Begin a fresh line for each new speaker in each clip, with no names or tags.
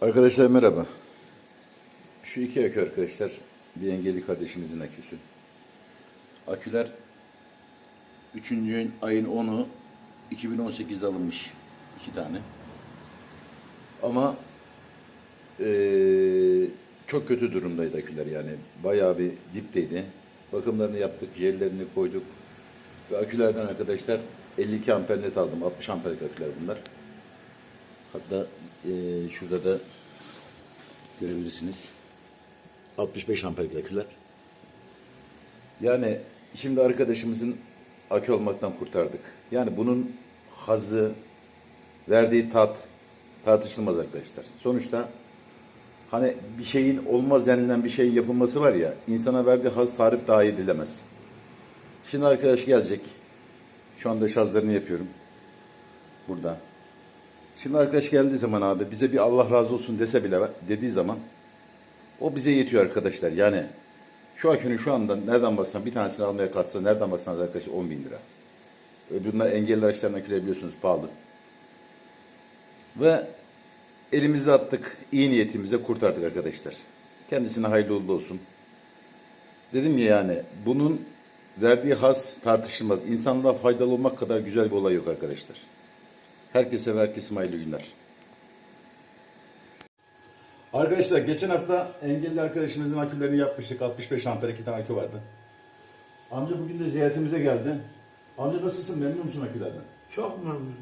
Arkadaşlar merhaba. Şu iki akü arkadaşlar bir engelli kardeşimizin aküsü. Aküler 3. ayın 10'u 2018'de alınmış iki tane. Ama eee, çok kötü durumdaydı aküler yani. Bayağı bir dipteydi. Bakımlarını yaptık, jellerini koyduk. Ve akülerden arkadaşlar 52 amper net aldım. 60 amperlik aküler bunlar. Hatta eee, şurada da görebilirsiniz. 65 amperlik aküler. Yani şimdi arkadaşımızın akü olmaktan kurtardık. Yani bunun hazı, verdiği tat tartışılmaz arkadaşlar. Sonuçta hani bir şeyin olmaz denilen bir şeyin yapılması var ya, insana verdiği haz tarif dahi edilemez. Şimdi arkadaş gelecek. Şu anda şarjlarını yapıyorum. Burada. Şimdi arkadaş geldiği zaman abi bize bir Allah razı olsun dese bile dediği zaman o bize yetiyor arkadaşlar. Yani şu akünün şu anda nereden baksan bir tanesini almaya kalksa nereden baksanız arkadaşlar 10 bin lira. Öbürünler engelli araçların aküleri biliyorsunuz pahalı. Ve elimizi attık, iyi niyetimize kurtardık arkadaşlar. Kendisine hayırlı uğurlu olsun. Dedim ya yani bunun verdiği haz tartışılmaz. İnsanlığa faydalı olmak kadar güzel bir olay yok arkadaşlar. Herkese ve herkese hayırlı günler. Arkadaşlar geçen hafta engelli arkadaşımızın akülerini yapmıştık. 65 amper iki tane akü vardı. Amca bugün de ziyaretimize geldi. Amca nasılsın? Memnun musun akülerden?
Çok memnunum.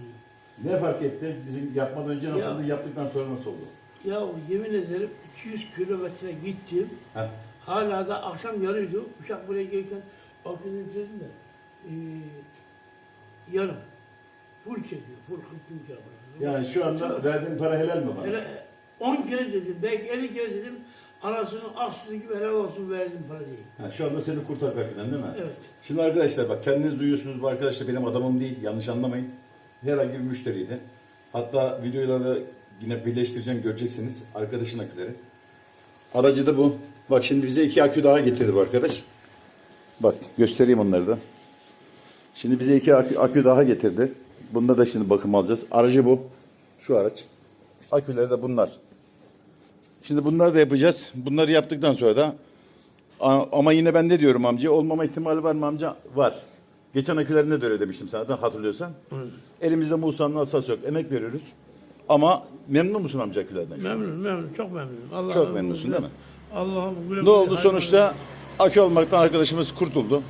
Ne fark etti? Bizim yapmadan önce nasıldı, yaptıktan sonra nasıl oldu?
Ya yemin ederim 200 kilometre gittim.
Heh.
Hala da akşam yarıydı. Uçak buraya gelirken akülün üzerinde e, yarım. Full çekiyor. Full 40 bin kilometre.
Yani şu anda verdiğin para helal mi bana?
Hele 10 kere dedim, belki 50 kere dedim. Anasının ak sütü gibi helal olsun verdim para değil.
Ha, şu anda seni kurtar aküden değil mi?
Evet.
Şimdi arkadaşlar bak kendiniz duyuyorsunuz bu arkadaş da benim adamım değil. Yanlış anlamayın. Herhangi bir müşteriydi. Hatta videoyla da yine birleştireceğim göreceksiniz. Arkadaşın aküleri. Aracı da bu. Bak şimdi bize iki akü daha getirdi bu arkadaş. Bak göstereyim onları da. Şimdi bize iki akü, akü daha getirdi. Bunda da şimdi bakım alacağız. Aracı bu. Şu araç. Aküleri de bunlar. Şimdi bunları da yapacağız. Bunları yaptıktan sonra da ama yine ben ne diyorum amca? Olmama ihtimali var mı amca? Var. Geçen akülerinde de öyle demiştim sana da hatırlıyorsan. Elimizde Musa'nın asası yok. Emek veriyoruz. Ama memnun musun amca akülerden?
Memnun, memnun, çok memnunum. Allah
Çok memnunsun değil mi?
Allah'ım
Ne oldu sonuçta? Akü olmaktan arkadaşımız kurtuldu.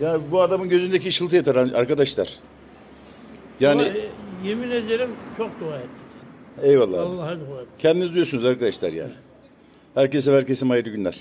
Ya bu adamın gözündeki ışıltı yeter arkadaşlar. Yani
Yani yemin ederim çok dua ettim.
eyvallah abi.
Allah'a dua ettim.
Kendiniz diyorsunuz arkadaşlar yani. Herkese herkese hayırlı günler.